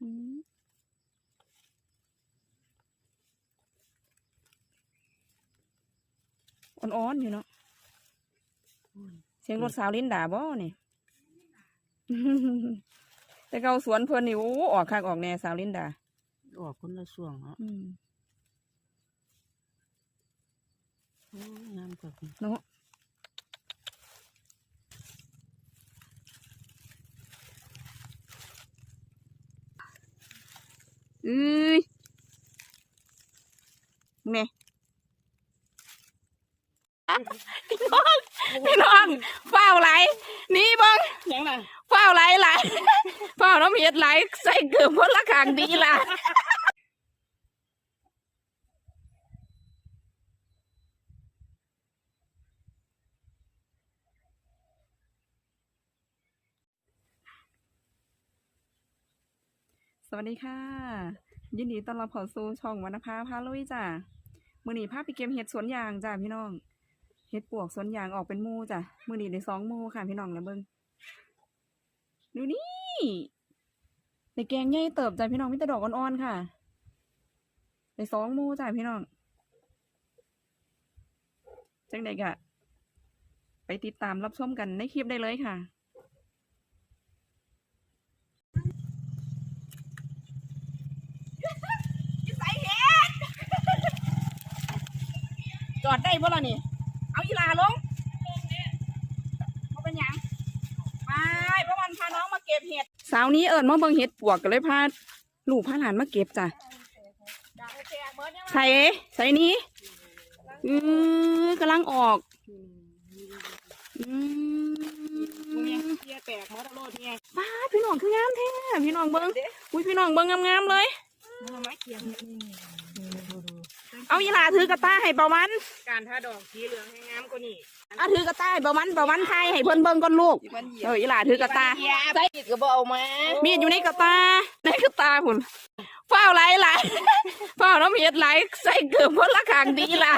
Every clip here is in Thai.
อืมอ่อนๆอยู่เนาะเสียงรถสาวลินดาบ่นี่แต่เกาสวนเพิ่นนี่โอ้ออกคักออกแน่สาวลินดา ออกคนละช่วงเนาะอืมโอ้ยงามกับเนาะ เอ้ยแม่พี่น้องพี่น้องเฝ้าไหลหนี่เบังยังน่ะเฝ้าไหลไหลเฝ้าน้ำเห็ดไหลใส่เกือบพนละขางดีล่ะ สวัสดีค่ะ ยินดีต้อนรับเข้าสู่ช่องวรรณภาพาลุยจ้ะมือหนีพาไปเก็บเห็ดสวนยางจ้ะพี่น้องเห็ดปวกสวนยางออกเป็นมูจ้ะมือหนีได้สองมูค่ะพี่น้องนะเบิ้งดูนี่ในแกงใหญ่เติบจ้ะพี่น้องมีแต่ดอกอ่อนๆค่ะได้สองมูจ้ะพี่น้องจังใดกะไปติดตามรับชมกันในคลิปได้เลยค่ะ จ อดได้บ่ล่ะนี่ เอาอีหลาลงเขาเป็นหยังไปเพราะวันพาน้องมาเก็บเห็ดสาวนี้เอิญมาเบิ่งเห็ดปวกก็เลยพาลูกพาหลานมาเก็บจ้ะใส่ใส่นี้อือกำลังออกอืมเกียแตกมอเตอร์โรดเนี่ยป้าดพี่น้องคืองามแท้พี่น้องเบิ่งอุ้ยพี่น้องเบิ่งงามๆเลยมาไม้เกียนี่นี่ดูดู เอาอีหลาถือกระต้าให้ประวันการทาดอกสีเหลืองให้งามกว่านี่เอาถือกระต้าให้ประวันประวันไทยให้เพิ่นเบิ่งก่อนลูกเอออีหลาถือกระต้าใส่ก็บ่เอามามีดอยู่ในกระตาในกระตาพุ่นเฝ้าไหลไหลเฝ้าน้ำเห็ดไหลใส่เกือบพนละขางดีล่ะ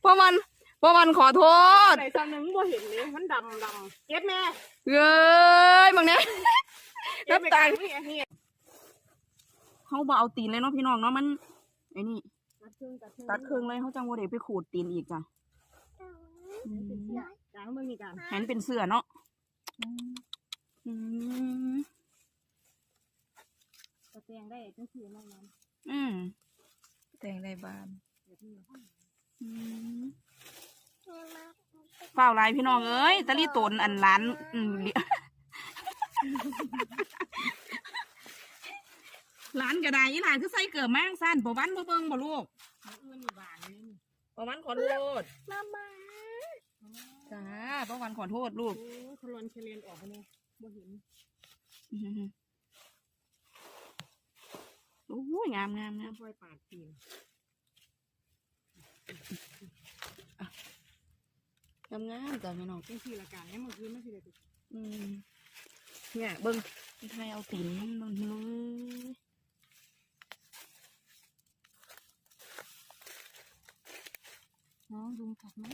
เพราะมันเพราะมันขอโทษใส่ซ้ำหนึ่งบ่เห็นเลยมันดำดำเก็บแม่เอ้ยบางเนี้ยเก็บไปกันนี่นี่ เขาบอเอาตีนเลยเนาะพี่น้องเนาะมันไอ้นี่ตัดครึ่งตัดครึ่งตัดเครื่องเลยเขาจังว่าเดี๋ยวไปขูดตีนอีกจ้ะอืมกลางเมืองนี่กันเห็นเป็นเสื้อเนาะอืมกระเตียงได้จังสีนั่นนั่นอืมแต่งในบ้านอืมเฝ้าไรพี่น้องเอ้ยตะลี่ตนอันร้านอืม เลี้ยร้านกระไดอีหลานคือใส่เกิดมากสั้นปวันบ่เบิ่งบ่ลูกอื่นอยู่บ้านนี่ปวันขอโทษมามาจ้าปวันขอโทษลูกโอ้คลอนเคลียนออกมาเนี่ยบ่เห็นอืมโอ้ยงามงามงามค่อยปาดตีนงามงามจ้ะพี่น้องจังสีละกันเนี่ยเมื่อคืนไม่ใช่เลยอืมเนี่ยเบิ่งไทยเอาตีนมันลงเลย น้องยุงกัดไหม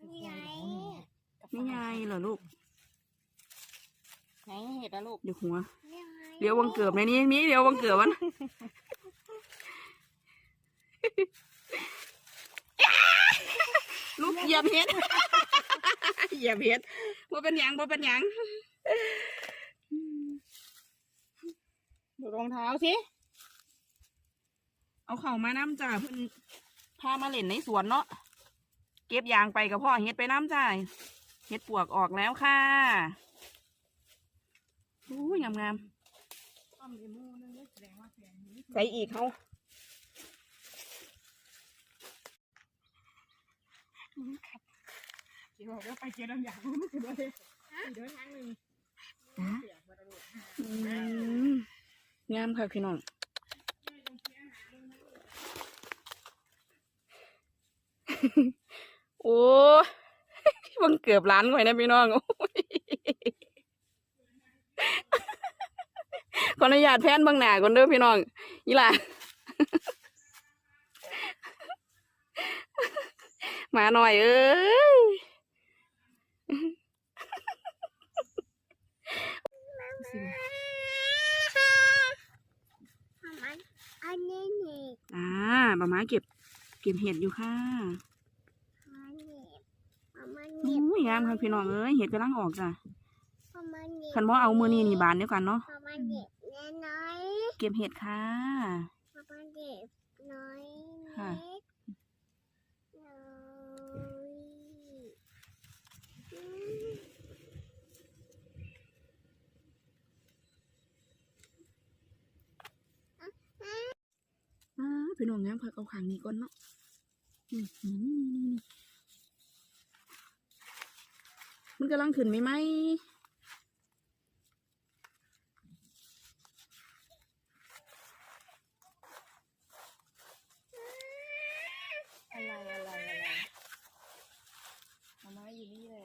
นี่ไงนี่ไงเหรอลูก ไหนเห็ดอะลูกเดี๋ยวหัวนี่ไงเดี๋ยววังเกือบในนี้มีเดี๋ยววังเกือบมันลูกเหยียบเห็ดเหยียบเห็ดว่าเป็นหยังว่าเป็นหยังดูรองเท้าสิ เอาเข่ามาน้ำจ่าเพิ่น พามาเล่นในสวนเนาะเก็บยางไปกับพ่อเห็ดไปน้ำจ่ายเห็ดปวกออกแล้วค่ะอุ้ยงามงามต้อมในมูนึงเนี่ยแสดงว่าแสงนี้ๆใส่อีกเขาเดี๋ยวเดี๋ยวไปเจอน้ำยางมันคือว่าเดินทางหนึ่งจ้าเสียบัตรโดดอืมงามค่ะพี่น้อง โอ้บังเกือบล้านไว้นะพี่น้องขออนุญาตแพนบางหนาก่อนเด้อพี่น้องนี่ล่ะมาหน่อยเอ้ยอาบะม้าเก็บ เก็บเห็ดอยู่ค่ะ อามาโอ้เน็บยงามค่ะพี่น้องเอ้ยเห็ดกำลังออกจ้ะเอามาเน็บคันบ่เอามือนี่นี่บานเดียวกันเนาะเอามาเน็บแน่น้อยเก็บเห็ดค่ะเอามาเน็บน้อยค่ะเล็กน้อยอืมอ้าพี่น้องงามค่ะเอาขางนี้ก่อนเนาะอืมอื มันกำลังขึ้นไหมไหมอะไรอะไรอะไรมามาอยู่นี่แหละ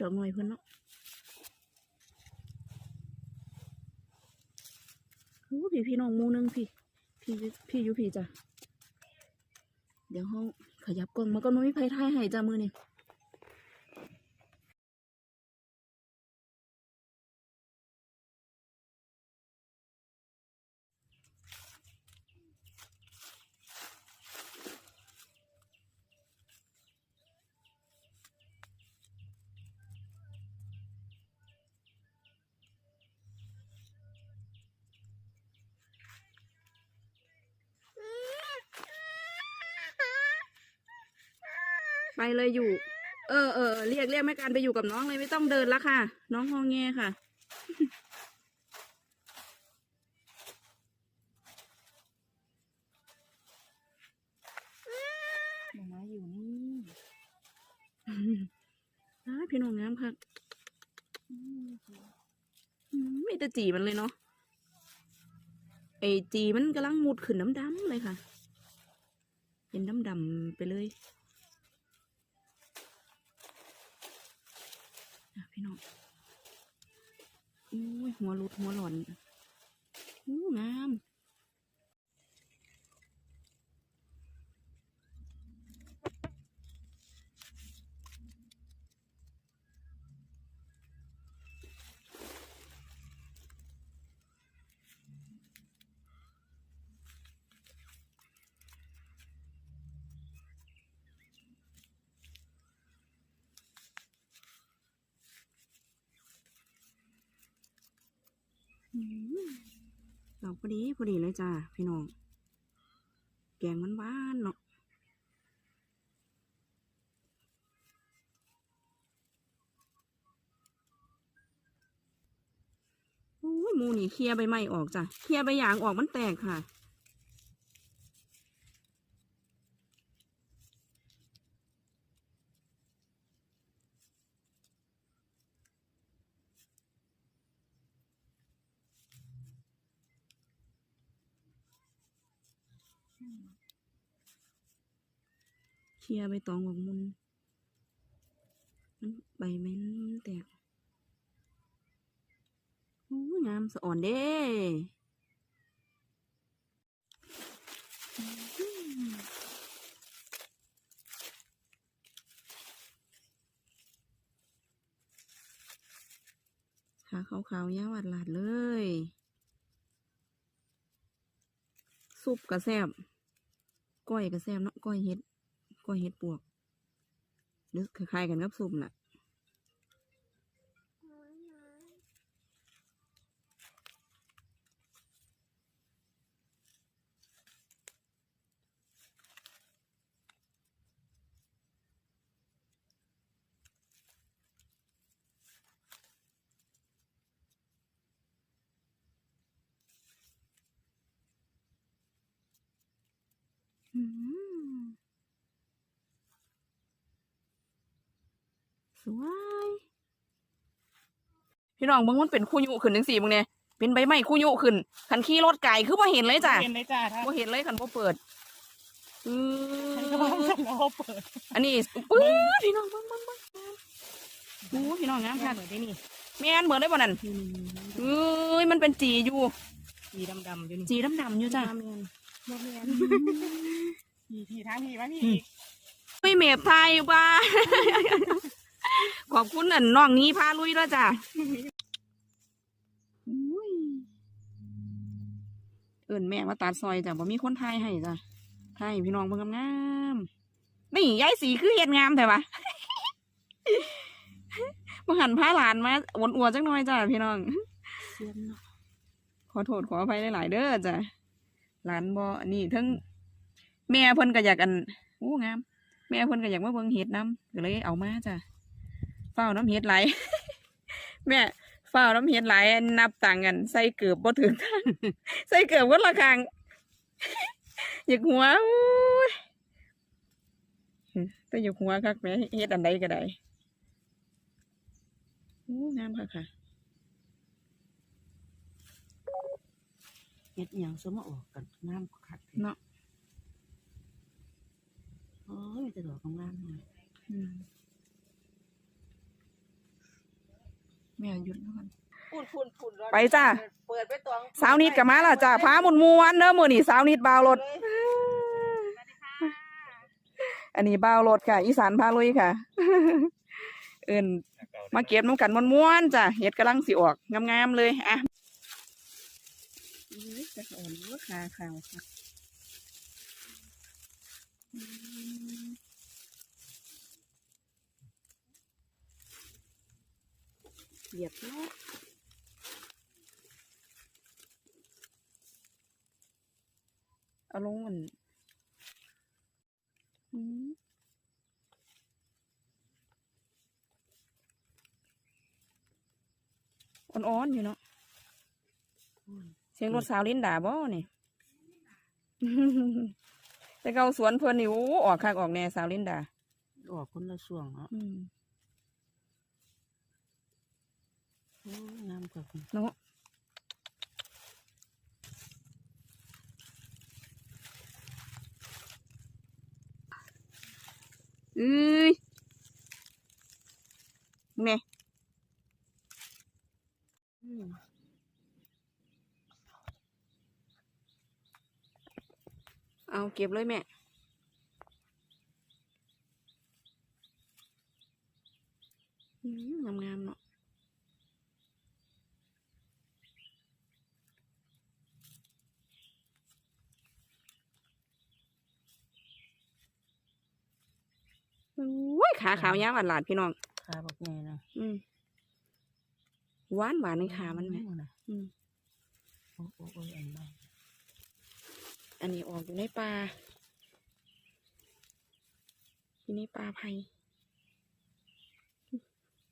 ดอกหน่อยเพิ่นเนาะโอ้ พี่พี่น้องมูนึงพี่ พี่พี่อยู่พี่จ้ะ เดี๋ยวห้องขยับกล้องมาก่อนมันไม่ไพ่ท้ายให้จ้ะมือนี่ ไปเลยอยู่ เออเออเรียกเรียกแม่การไปอยู่กับน้องเลยไม่ต้องเดินละค่ะ น้องงอแงค่ะมามาอยู่นี่อ้ายพี่น้องงามค่ะอืมมีแต่จีมันเลยเนาะไอจีมันกำลังมุดขึ้นดำๆเลยค่ะ เป็นดำๆไปเลยอะ พี่น้องอู้หัวรุดหัวหล่อนอู้งาม อืมดอก พอดีพอดีเลยจ้าพี่น้อง แกงมันหวานเนาะโอ้ยหมูนี่เคลียใบไม้ออกจ้ะเคลียใบหยางออกมันแตกค่ะ เคลียใบตองออกมุนมันใบไม้นแตกโอ้ยงามสะอ่อนเด้ขาขาวๆยาวหลาดเลย ซุปกระแซบ ก้อยกระแซมเนาะก้อยเห็ดก้อยเห็ดปวกหรือคล้ายๆกันกับซุปน่ะ อืม สวย พี่น้องเบิ่งมันเป็นคู่ยุขึ้นจังสี่มึงเนี่ยเป็นใบไม้คู่ยุขึ้นขันขี่รถไก่คือบ่เห็นเลยจ้ะเห็นเลยจ้าท่านบ่เห็นเลยขันบ่เปิดอืฉันก็ว่าอฉันรอเปิด อันนี้ปื้อพี่น้องเบิ่งเบิ่งเบิ่งโอ้พี่น้องงามค่ะค่ะเหมือนได้นี่แม่นเบิ่งได้บ่นั่นเอ้ยมันเป็นจีอยู่สีดำๆอยู่นี่จีดำๆอยู่จ้ะ โมเมนทีทีทางทีมาพี่อีกไม่เมบไทยบ้าขอบคุณอันน้องนี้พาลุยแล้วจ้ะอุ้ยเอินแม่มาตัดซอยจ้ะบ่มีคนไทยให้จ้ะไทยพี่น้องเบิ่งงามๆนี่ยายสีคือเฮ็ดงามแต่ว่ามาหันพาหลานมาอวนอัวๆจังหน่อยจ้ะพี่น้องเสียนเนาะขอโทษขออภัยหลายๆเด้อจ้ะ หลานบ่อันนี้ทั้งแม่เพิ่นก็อยากอันโอ้งาม แม่เพิ่นก็อยากมาเบิ่งเห็ดน้ำก็เลยเอามาจ้ะเฝ้าน้ำเห็ดไหลแม่เฝ้าน้ำเห็ดไหลนับตังกันใส่เกือบบ่ถึงทางใส่เกือบคนละคังอยากหัวโอ้ยแต่อยากหัวคักแม่เฮ็ดอันใดก็ได้โอ้งามค่ะค่ะ ฮ็ดอิหยังสมมาออกกันงามคักแท้เนาะโอ้ยมีแต่ดอกงามๆเลยอืมแม่หยุดแล้วกันพูนพูนพูนไปจ้ะเปิดไปตวงสาวนิดกับมาล่ะจ้าพาหมุนมวนๆเด้อมื้อนี้สาวนิดบาวรถอันนี้บาวรถค่ะ อีสานพาลุยค่ะเอิ้นมาเก็บน้ำกันม้วนๆจ้ะเห็ดกำลังสิออกงามๆเลยอะ อุ๊ยจะอ่อนรู้ขาขาวค่ะเหยียบเนาะเอาลงมันอืมอ่อนๆอยู่เนาะ เสียงรถสาวลิ้นด่าบ่นี่แต่เกาสวนเพื่อนนี่โอ้ออกคักออกแน่สาวลิ้นด่าออกคนละช่วงเนาะอืมโอ้ยงามคักเนาะเอ้ยแม่ อืม เอาเก็บเลยแม่อืมงามๆเนาะโอ้ยขาขาวยาวอัดหลาดพี่น้อง ขาบักใหญ่นะอืมหวานหวานในขามันไหมโอ้น่ะอืมโอ้โอ้โอ้ยอันใหม่ อันนี้ออกอยู่ในป่าอยู่ในป่าไผ่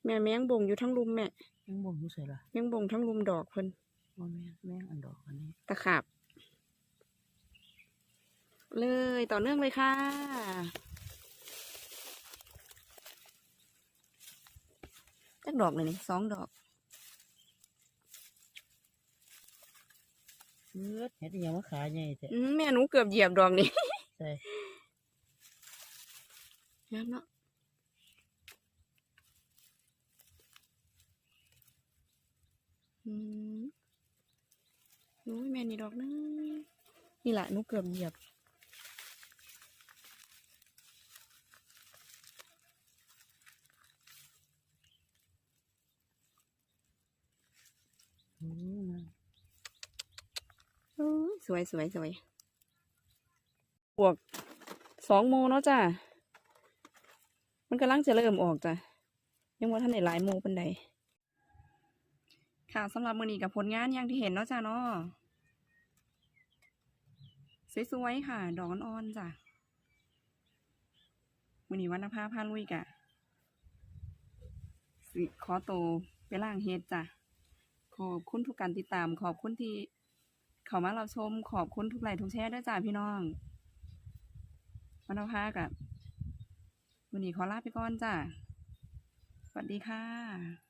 แม่แมงบ่งอยู่ทั้งลุมแม่ยังบ่งอยู่ใส่ละแมงบ่งทั้งลุมดอกเพิ่นว่าแม่นแม่งอันดอกอันนี้ ตะขาบ เลยต่อเนื่องเลยค่ะจักดอกเลยนี่สองดอก เลือดเฮ็ดอิหยังว่าขาใหญ่แท้อืมแม่หนูเกือบเหยียบดอกนี่ใส่งามเนาะอืมโอ้ยแม่นี่ดอกนึงนี่แหละหนูเกือบเหยียบ โอ้ยงาม โอ้ยส วยสวยสวยบวกสองโมเนาะจ้ะ มันกำลังจะเริ่มออกจ้ะ ยังว่าท่านไหนหลายโมเป็นใดค่ะสำหรับมือนี้กับผลงานอย่างที่เห็นเนาะจ้ะเนาะสวยๆค่ะ ดอกอ่อนๆจ้ะมือนี้วันนภาพาลุยกะสิขอโตไปล่างเฮ็ดจ้ะขอบคุณทุกการติดตามขอบคุณที่ เขามาเราชมขอบคุณทุกไลค์ทุกแชร์ด้วยจ้าพี่น้องวันนภากับวันนี้ขอลาไปก่อนจ้าสวัสดีค่ะ